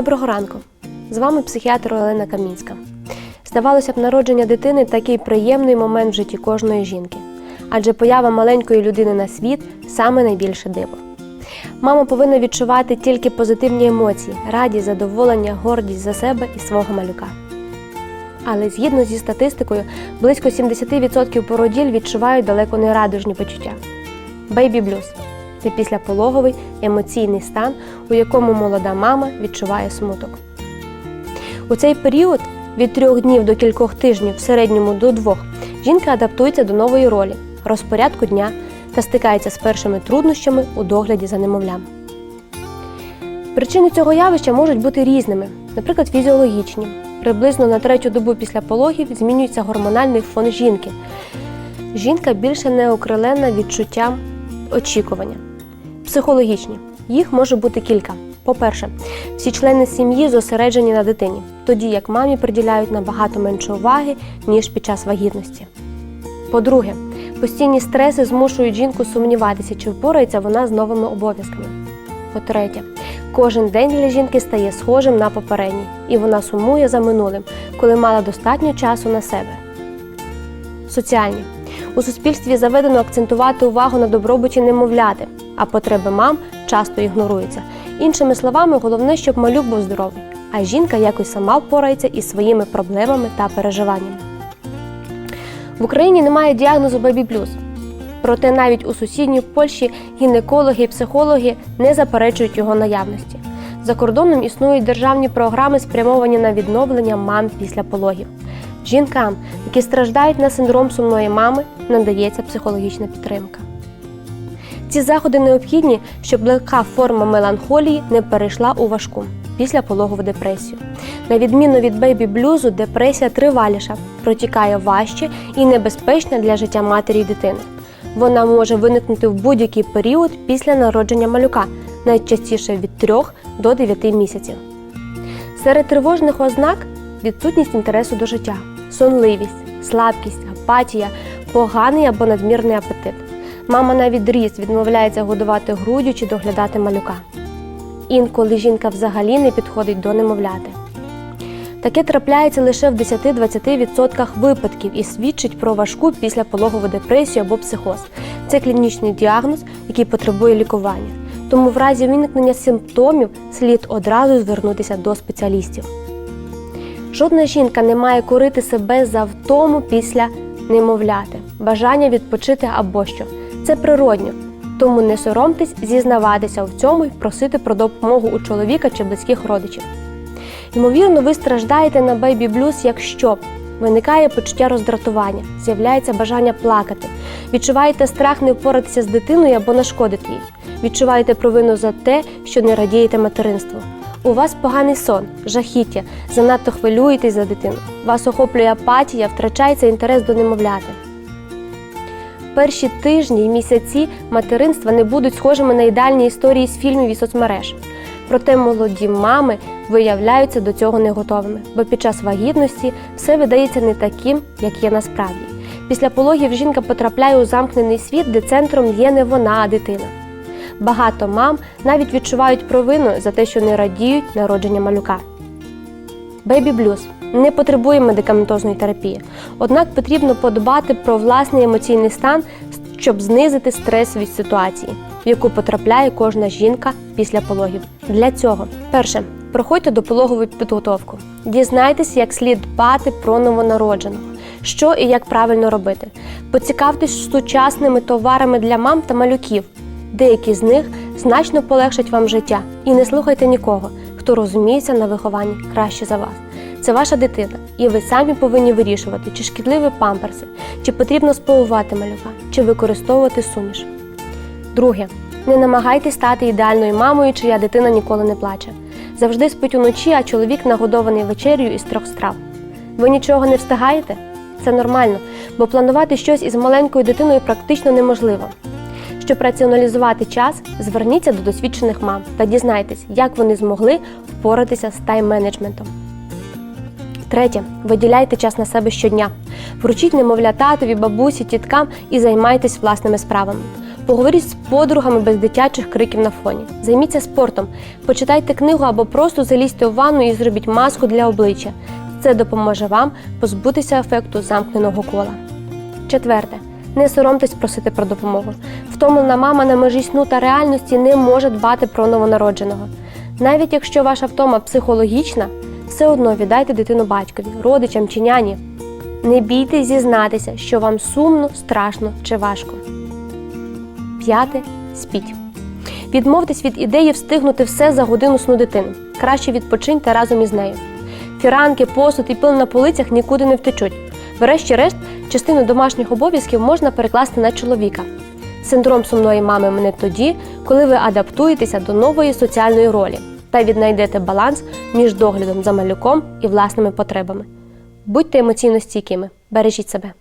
Доброго ранку! З вами психіатр Олена Камінська. Здавалося б, народження дитини такий приємний момент в житті кожної жінки, адже поява маленької людини на світ саме найбільше диво. Мама повинна відчувати тільки позитивні емоції, радість, задоволення, гордість за себе і свого малюка. Але згідно зі статистикою, близько 70% породіль відчувають далеко не радужні почуття. Бейбі блюз це післяпологовий емоційний стан, у якому молода мама відчуває смуток. У цей період від трьох днів до кількох тижнів, в середньому до двох, жінка адаптується до нової ролі, розпорядку дня та стикається з першими труднощами у догляді за немовлям. Причини цього явища можуть бути різними, наприклад, фізіологічні. Приблизно на третю добу після пологів змінюється гормональний фон жінки. Жінка більше не окрилена відчуттям очікування. Психологічні. Їх може бути кілька. По-перше, всі члени сім'ї зосереджені на дитині, тоді як мамі приділяють набагато менше уваги, ніж під час вагітності. По-друге, постійні стреси змушують жінку сумніватися, чи впорається вона з новими обов'язками. По-третє, кожен день для жінки стає схожим на попередній, і вона сумує за минулим, коли мала достатньо часу на себе. Соціальні. У суспільстві заведено акцентувати увагу на добробуті немовляти, а потреби мам часто ігноруються. Іншими словами, головне, щоб малюк був здоровий, а жінка якось сама впорається із своїми проблемами та переживаннями. В Україні немає діагнозу бебі плюс. Проте навіть у сусідній Польщі гінекологи і психологи не заперечують його наявності. За кордоном існують державні програми, спрямовані на відновлення мам після пологів. Жінкам, які страждають на синдром сумної мами, надається психологічна підтримка. Ці заходи необхідні, щоб легка форма меланхолії не перейшла у важку післяпологову депресію. На відміну від бейбі-блюзу, депресія триваліша, протікає важче і небезпечна для життя матері і дитини. Вона може виникнути в будь-який період після народження малюка, найчастіше від 3 до 9 місяців. Серед тривожних ознак відсутність інтересу до життя, сонливість, слабкість, апатія, поганий або надмірний апетит. Мама на відріз відмовляється годувати груддю чи доглядати малюка. Інколи жінка взагалі не підходить до немовляти. Таке трапляється лише в 10-20% випадків і свідчить про важку післяпологову депресію або психоз. Це клінічний діагноз, який потребує лікування. Тому в разі виникнення симптомів слід одразу звернутися до спеціалістів. Жодна жінка не має корити себе за втому після немовляти, бажання відпочити або що. Це природньо. Тому не соромтесь зізнаватися в цьому і просити про допомогу у чоловіка чи близьких родичів. Ймовірно, ви страждаєте на бейбі блюз, якщо виникає почуття роздратування, з'являється бажання плакати, відчуваєте страх не впоратися з дитиною або нашкодити їй, відчуваєте провину за те, що не радієте материнству. У вас поганий сон, жахіття, занадто хвилюєтесь за дитину. Вас охоплює апатія, втрачається інтерес до немовляти. Перші тижні й місяці материнства не будуть схожими на ідеальні історії з фільмів і соцмереж. Проте молоді мами виявляються до цього не готовими, бо під час вагітності все видається не таким, як є насправді. Після пологів жінка потрапляє у замкнений світ, де центром є не вона, а дитина. Багато мам навіть відчувають провину за те, що не радіють народження малюка. Бейбі блюз не потребує медикаментозної терапії, однак потрібно подбати про власний емоційний стан, щоб знизити стрес від ситуації, в яку потрапляє кожна жінка після пологів. Для цього, перше, проходьте допологову підготовку. Дізнайтесь, як слід дбати про новонародженого, що і як правильно робити. Поцікавтесь сучасними товарами для мам та малюків. Деякі з них значно полегшать вам життя. І не слухайте нікого, хто розуміється на вихованні краще за вас. Це ваша дитина, і ви самі повинні вирішувати, чи шкідливі памперси, чи потрібно сповувати малюка, чи використовувати суміш. Друге, не намагайтесь стати ідеальною мамою, чия дитина ніколи не плаче. Завжди спить уночі, а чоловік нагодований вечерю із трьох страв. Ви нічого не встигаєте? Це нормально, бо планувати щось із маленькою дитиною практично неможливо. Щоб раціоналізувати час, зверніться до досвідчених мам та дізнайтесь, як вони змогли впоратися з тайм-менеджментом. Третє. Виділяйте час на себе щодня. Вручіть немовля татові, бабусі, тіткам і займайтесь власними справами. Поговоріть з подругами без дитячих криків на фоні. Займіться спортом, почитайте книгу або просто залізьте у ванну і зробіть маску для обличчя. Це допоможе вам позбутися ефекту замкненого кола. Четверте. Не соромтесь просити про допомогу. Втомлена мама на межі сну та реальності не може дбати про новонародженого. Навіть якщо ваша втома психологічна, все одно віддайте дитину батькові, родичам чи няні. Не бійтесь зізнатися, що вам сумно, страшно чи важко. П'яте спіть. Відмовтесь від ідеї встигнути все за годину сну дитини. Краще відпочиньте разом із нею. Фіранки, посуд і пил на полицях нікуди не втечуть. Врешті-решт, частину домашніх обов'язків можна перекласти на чоловіка. Синдром сумної мами мене тоді, коли ви адаптуєтеся до нової соціальної ролі та віднайдете баланс між доглядом за малюком і власними потребами. Будьте емоційно стійкими, бережіть себе.